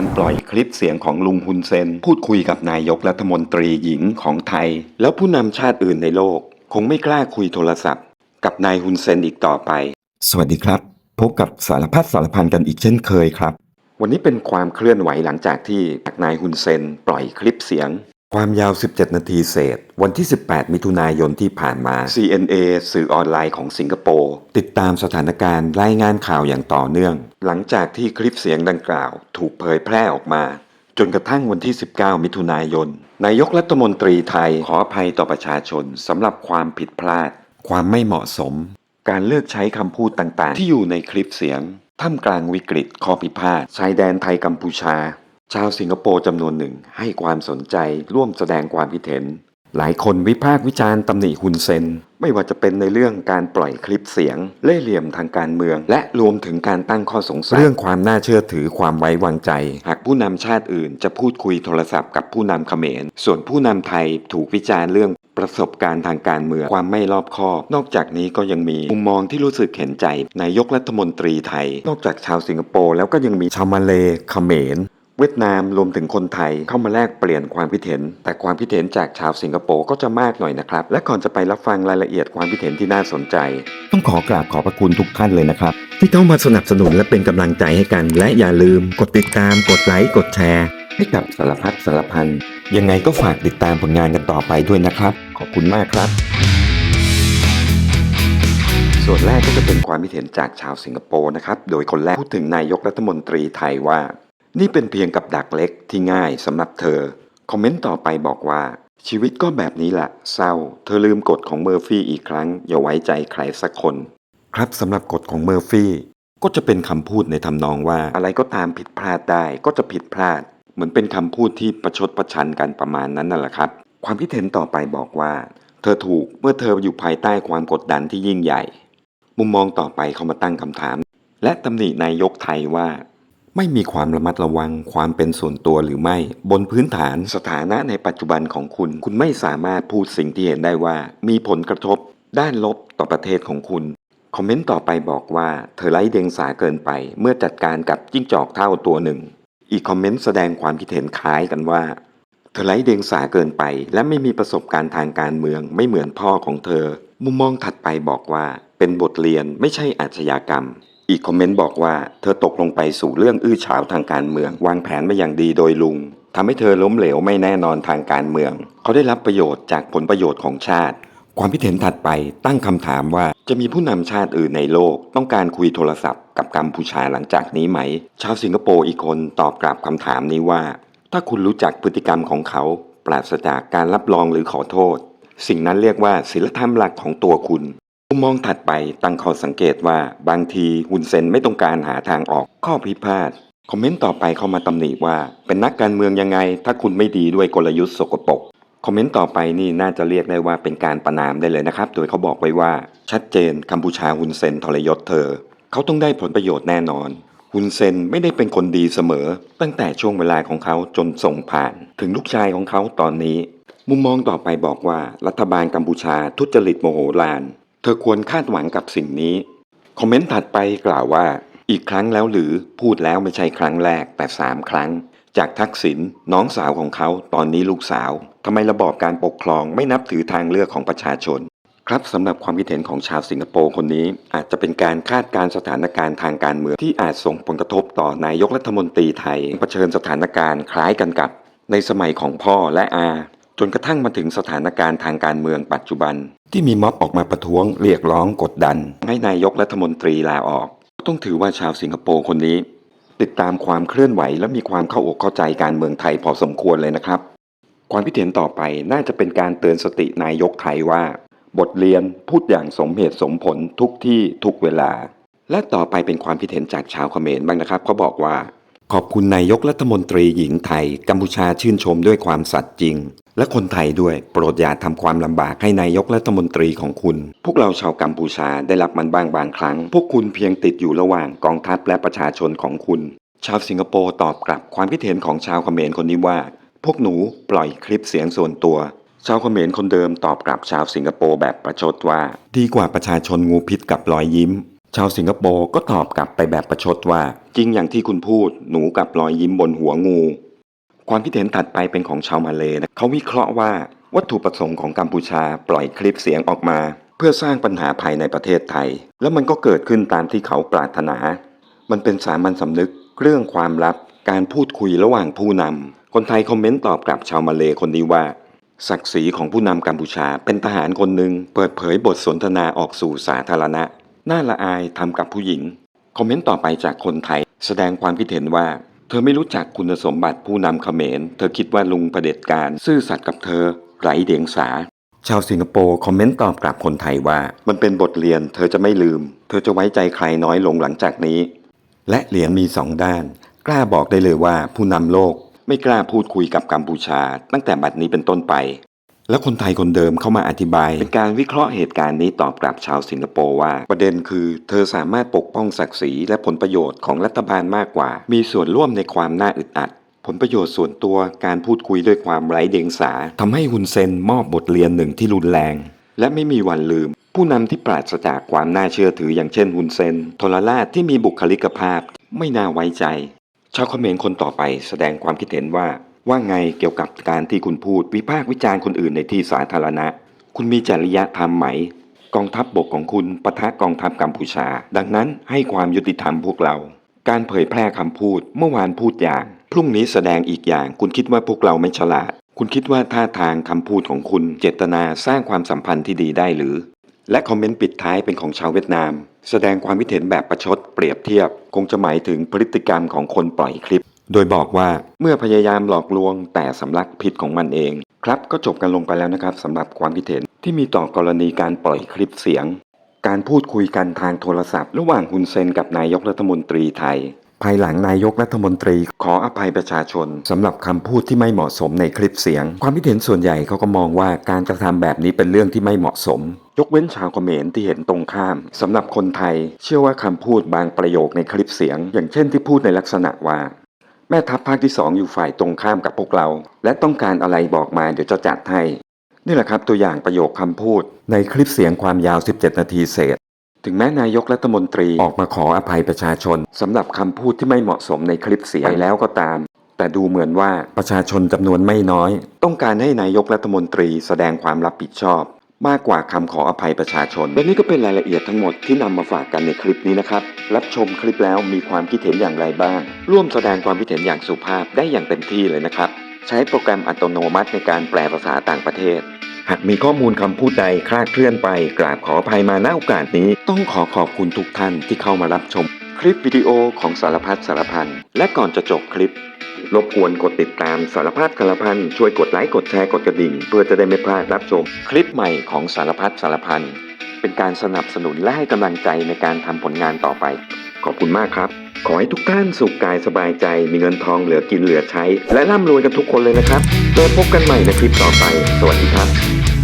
การปล่อยคลิปเสียงของลุงฮุนเซน พูดคุยกับนายกรัฐมนตรีหญิงของไทย แล้วผู้นำชาติอื่นในโลก คงไม่กล้าคุยโทรศัพท์ กับนายฮุนเซนอีกต่อไป สวัสดีครับ พบกับสารพัดสารพันกันอีกเช่นเคยครับ วันนี้เป็นความเคลื่อนไหวหลังจากที่นายฮุนเซน ปล่อยคลิปเสียง ความยาว 17 นาทีเศษ วันที่ 18 มิถุนายนที่ผ่านมา CNA สื่อออนไลน์ของสิงคโปร์ ติดตามสถานการณ์รายงานข่าวอย่างต่อเนื่อง หลังจากที่คลิปเสียงดังกล่าว ถูกเผยแพร่ออกมา จนกระทั่งวันที่ 19 มิถุนายน นายกรัฐมนตรีไทยขออภัยต่อประชาชนสำหรับความผิดพลาด ความไม่เหมาะสม การเลือกใช้คำพูดต่างๆ ที่อยู่ในคลิปเสียงท่ามกลางวิกฤตข้อพิพาทชายแดนไทยกัมพูชา ชาวสิงคโปร์จำนวนหนึ่งให้ความสนใจร่วมแสดงความคิดเห็น หลายคนวิพากษ์วิจารณ์ตำหนิฮุนเซน ไม่ว่าจะเป็นในเรื่องการปล่อยคลิปเสียง เล่ห์เหลี่ยมทางการเมือง และรวมถึงการตั้งข้อสงสัย เรื่องความน่าเชื่อถือความไว้วางใจ หากผู้นำชาติอื่นจะพูดคุยโทรศัพท์กับผู้นำเขมร ส่วนผู้นำไทยถูกวิจารณ์เรื่องประสบการณ์ทางการเมืองความไม่รอบคอบ นอกจากนี้ก็ยังมีมุมมองที่รู้สึกเห็นใจนายกรัฐมนตรีไทย นอกจากชาวสิงคโปร์แล้วก็ยังมีชาวมาเลเขมร เวียดนามรวมถึงคนไทยเข้ามาแลกเปลี่ยนความคิดเห็น แต่ความคิดเห็นจากชาวสิงคโปร์ก็จะมากหน่อยนะครับ และก่อนจะไปรับฟังรายละเอียดความคิดเห็นที่น่าสนใจ ต้องขอกราบขอบพระคุณทุกท่านเลยนะครับ ที่เข้ามาสนับสนุนและเป็นกำลังใจให้กัน และอย่าลืมกดติดตาม กดไลค์กดแชร์ ให้กับสารพัดสารพันยังไงก็ฝากติดตามผลงานกันต่อไปด้วยนะครับ ขอบคุณมากครับ ส่วนแรกก็จะเป็นความคิดเห็นจากชาวสิงคโปร์นะครับโดยคนแรกพูดถึงนายกรัฐมนตรีไทยว่า นี่เป็นเพียงกับดักเล็กที่ง่ายสำหรับเธอ คอมเมนต์ต่อไปบอกว่า ชีวิตก็แบบนี้แหละเศร้า เธอลืมกฎของเมอร์ฟี่อีกครั้ง อย่าไว้ใจใครสักคน ครับสำหรับกฎของเมอร์ฟี่ก็จะเป็นคำพูดในทำนองว่าอะไรก็ตามผิดพลาดได้ก็จะผิดพลาด เหมือนเป็นคำพูดที่ประชดประชันกันประมาณนั้นนั่นแหละครับ ความคิดเห็นต่อไปบอกว่า เธอถูกเมื่อเธออยู่ภายใต้ความกดดันที่ยิ่งใหญ่ มุมมองต่อไปเขามาตั้งคำถาม และตำหนินายกไทยว่า ไม่มีความระมัดระวังความเป็นส่วนตัวหรือไม่ บนพื้นฐานสถานะในปัจจุบันของคุณ คุณไม่สามารถพูดสิ่งที่เห็นได้ว่า มีผลกระทบ ด้านลบต่อประเทศของคุณ คอมเมนต์ต่อไปบอกว่าเธอไร้เดียงสาเกินไป เมื่อจัดการกับจิ้งจอกเท่าตัวหนึ่ง อีกคอมเมนต์แสดงความคิดเห็นคล้ายกันว่า เธอไร้เดียงสาเกินไป และไม่มีประสบการณ์ทางการเมืองไม่เหมือนพ่อของเธอ มุมมองถัดไปบอกว่า เป็นบทเรียนไม่ใช่อาชญากรรม อีกคอมเมนต์บอกว่า เธอตกลงไปสู่เรื่องอื้อฉาวทางการเมือง วางแผนมาอย่างดีโดยลุงทำให้เธอล้มเหลวไม่แน่นอนทางการเมือง เขาได้รับประโยชน์จากผลประโยชน์ของชาติ ความคิดเห็นถัดไปตั้งคำถามว่าจะมีผู้นำชาติอื่นในโลก ต้องการคุยโทรศัพท์กับกัมพูชาหลังจากนี้ไหม ชาวสิงคโปร์อีกคนตอบกลับคำถามนี้ว่า ถ้าคุณรู้จักพฤติกรรมของเขาปราศจากการรับรองหรือขอโทษ สิ่งนั้นเรียกว่าศีลธรรมหลักของตัวคุณ มุมมองถัดไปตั้งข้อสังเกตว่าบางทีฮุนเซนไม่ต้องการหาทางออกข้อพิพาทคอมเมนต์ต่อไปเข้ามาตำหนิว่าเป็นนักการเมืองยังไง ถ้าคุณไม่ดีด้วยกลยุทธ์สกปรกคอมเมนต์ต่อไปนี่น่าจะเรียกได้ว่าเป็นการประนามได้เลยนะครับ โดยเขาบอกไว้ว่า ชัดเจนกัมพูชาฮุนเซนทรยศเธอ เขาต้องได้ผลประโยชน์แน่นอนฮุนเซนไม่ได้เป็นคนดีเสมอ ตั้งแต่ช่วงเวลาของเขาจนส่งผ่าน ถึงลูกชายของเขาตอนนี้ มุมมองต่อไปบอกว่ารัฐบาลกัมพูชาทุจริตโมโหลาน ธอควรคาดหวังกับสิ่งนี้ คอมเมนต์ถัดไปกล่าวว่า อีกครั้งแล้วหรือพูดแล้วไม่ใช่ครั้งแรกแต่สามครั้ง จากทักษิณน้องสาวของเขาตอนนี้ลูกสาวทำไมระบอบการปกครองไม่นับถือทางเลือกของประชาชน ครับสำหรับความคิดเห็นของชาวสิงคโปร์คนนี้ อาจจะเป็นการคาดการสถานการณ์ทางการเมืองที่อาจส่งผลกระทบต่อนายกรัฐมนตรีไทยเผชิญสถานการณ์คล้ายกันกับ ในสมัยของพ่อและอา จนกระทั่งมาถึงสถานการณ์ทางการเมืองปัจจุบัน ที่มีม็อบออกมาประท้วงเรียกร้องกดดัน ให้นายกรัฐมนตรีลาออก ต้องถือว่าชาวสิงคโปร์คนนี้ ติดตามความเคลื่อนไหวและมีความเข้าอกเข้าใจการเมืองไทยพอสมควรเลยนะครับ ความคิดเห็นต่อไปน่าจะเป็นการเตือนสตินายกไทยว่า บทเรียนพูดอย่างสมเหตุสมผลทุกที่ทุกเวลา และต่อไปเป็นความคิดเห็นจากชาวเขมรบ้างนะครับเขาบอกว่าขอบคุณนายกรัฐมนตรีหญิงไทย กัมพูชาชื่นชมด้วยความสัตย์จริง และคนไทยด้วยโปรดอย่าทำความลำบากให้นายกรัฐมนตรีของคุณ พวกเราชาวกัมพูชาได้รับมันบ้างบางครั้ง พวกคุณเพียงติดอยู่ระหว่างกองทัพและประชาชนของคุณ ชาวสิงคโปร์ตอบกลับความคิดเห็นของชาวเขมรคนนี้ว่า พวกหนูปล่อยคลิปเสียงส่วนตัว ชาวเขมรคนเดิมตอบกลับชาวสิงคโปร์แบบประชดว่า ดีกว่าประชาชนงูพิษกับรอยยิ้ม ชาวสิงคโปร์ก็ตอบกลับไปแบบประชดว่า จริงอย่างที่คุณพูดหนูกับรอยยิ้มบนหัวงู ความคิดเห็นถัดไปเป็นของชาวมาเลย์นะเขาวิเคราะห์ว่าวัตถุประสงค์ของกัมพูชาปล่อยคลิปเสียงออกมา เพื่อสร้างปัญหาภายในประเทศไทย แล้วมันก็เกิดขึ้นตามที่เขาปรารถนา มันเป็นสามัญสำนึกเรื่องความลับการพูดคุยระหว่างผู้นำคนไทยคอมเมนต์ตอบกลับชาวมาเลย์คนนี้ว่า ศักดิ์ศรีของผู้นำกัมพูชาเป็นทหารคนหนึ่งเปิดเผยบทสนทนาออกสู่สาธารณะน่าละอายทำกับผู้หญิง คอมเมนต์ต่อไปจากคนไทย แสดงความคิดเห็นว่า เธอไม่รู้จักคุณสมบัติผู้นำเขมร เธอคิดว่าลุงเผด็จการ ซื่อสัตย์กับเธอไร้เดียงสา ชาวสิงคโปร์คอมเมนต์ตอบกลับคนไทยว่า มันเป็นบทเรียน เธอจะไม่ลืม เธอจะไว้ใจใครน้อยลงหลังจากนี้ และเหรียญมีสองด้าน กล้าบอกได้เลยว่าผู้นำโลก ไม่กล้าพูดคุยกับกัมพูชา ตั้งแต่บัดนี้เป็นต้นไป แล้วคนไทยคนเดิมเข้ามาอธิบาย เป็นการวิเคราะห์เหตุการณ์นี้ตอบกลับชาวสิงคโปร์ว่า ประเด็นคือ เธอสามารถปกป้องศักดิ์ศรีและผลประโยชน์ของรัฐบาลมากกว่า มีส่วนร่วมในความน่าอึดอัด ผลประโยชน์ส่วนตัวการพูดคุยด้วยความไร้เดียงสาทำให้ฮุนเซนมอบบทเรียนหนึ่งที่รุนแรง และไม่มีวันลืม ผู้นำที่ปราศจากความน่าเชื่อถืออย่างเช่นฮุนเซนทรลาชที่มีบุคลิกภาพไม่น่าไว้ใจ ชาวคอมเขมรคนต่อไปแสดงความคิดเห็นว่า ว่าไงเกี่ยวกับการที่คุณพูดวิพากษ์วิจารณ์คนอื่นในที่สาธารณะ คุณมีจริยธรรมไหม กองทัพบบกของคุณปะทะกองทัพกัมพูชา ดังนั้นให้ความยุติธรรมพวกเรา การเผยแพร่คำพูด เมื่อวานพูดอย่าง พรุ่งนี้แสดงอีกอย่าง คุณคิดว่าพวกเราไม่ฉลาด คุณคิดว่าท่าทางคำพูดของคุณเจตนาสร้างความสัมพันธ์ที่ดีได้หรือ และคอมเมนต์ปิดท้ายเป็นของชาวเวียดนาม แสดงความคิดเห็นแบบประชดเปรียบเทียบ คงจะหมายถึงพฤติกรรมของคนปล่อยคลิป โดยบอกว่าเมื่อพยายามหลอกลวงแต่สำลักพิษของมันเอง ครับก็จบกันลงไปแล้วนะครับสำหรับความคิดเห็นที่มีต่อกรณีการปล่อยคลิปเสียง การพูดคุยกันทางโทรศัพท์ ระหว่างฮุนเซนกับนายกรัฐมนตรีไทย ภายหลังนายกรัฐมนตรี ขออภัยประชาชนสำหรับคำพูดที่ไม่เหมาะสมในคลิปเสียง ความคิดเห็นส่วนใหญ่เขาก็มองว่าการกระทำแบบนี้เป็นเรื่องที่ไม่เหมาะสม ยกเว้นชาวเขมรที่เห็นตรงข้ามสำหรับคนไทย เชื่อว่าคำพูดบางประโยคในคลิปเสียง อย่างเช่นที่พูดในลักษณะว่า แม่ทัพภาคที่สองอยู่ฝ่ายตรงข้ามกับพวกเรา และต้องการอะไรบอกมาเดี๋ยวจะจัดให้นี่แหละครับตัวอย่างประโยคคำพูด ในคลิปเสียงความยาว 17 นาทีเศษ ถึงแม้นายกรัฐมนตรีออกมาขออภัยประชาชนสำหรับคำพูดที่ไม่เหมาะสมในคลิปเสียงไปแล้วก็ตาม แต่ดูเหมือนว่าประชาชนจำนวนไม่น้อย ต้องการให้นายกรัฐมนตรีแสดงความรับผิดชอบ มากกว่าคำขออภัยประชาชน และนี่ก็เป็นรายละเอียดทั้งหมดที่นำมาฝากกันในคลิปนี้นะครับ รับชมคลิปแล้วมีความคิดเห็นอย่างไรบ้าง ร่วมแสดงความคิดเห็นอย่างสุภาพได้อย่างเต็มที่เลยนะครับ ใช้โปรแกรมอัตโนมัติในการแปลภาษาต่างประเทศ หากมีข้อมูลคำพูดใดคลาดเคลื่อนไป กราบขออภัยมาณโอกาสนี้ ต้องขอขอบคุณทุกท่านที่เข้ามารับชม คลิปวิดีโอของสารพัดสารพัน และก่อนจะจบคลิป รบกวนกดติดตามสารพัดสารพัน ช่วยกดไลค์กดแชร์กดกระดิ่ง เพื่อจะได้ไม่พลาดรับชม คลิปใหม่ของสารพัดสารพัน เป็นการสนับสนุนและให้กำลังใจในการทำผลงานต่อไป ขอบคุณมากครับ ขอให้ทุกท่านสุขกายสบายใจ มีเงินทองเหลือกินเหลือใช้ และร่ำรวยกันทุกคนเลยนะครับโดยพบกันใหม่ในคลิปต่อไป สวัสดีครับ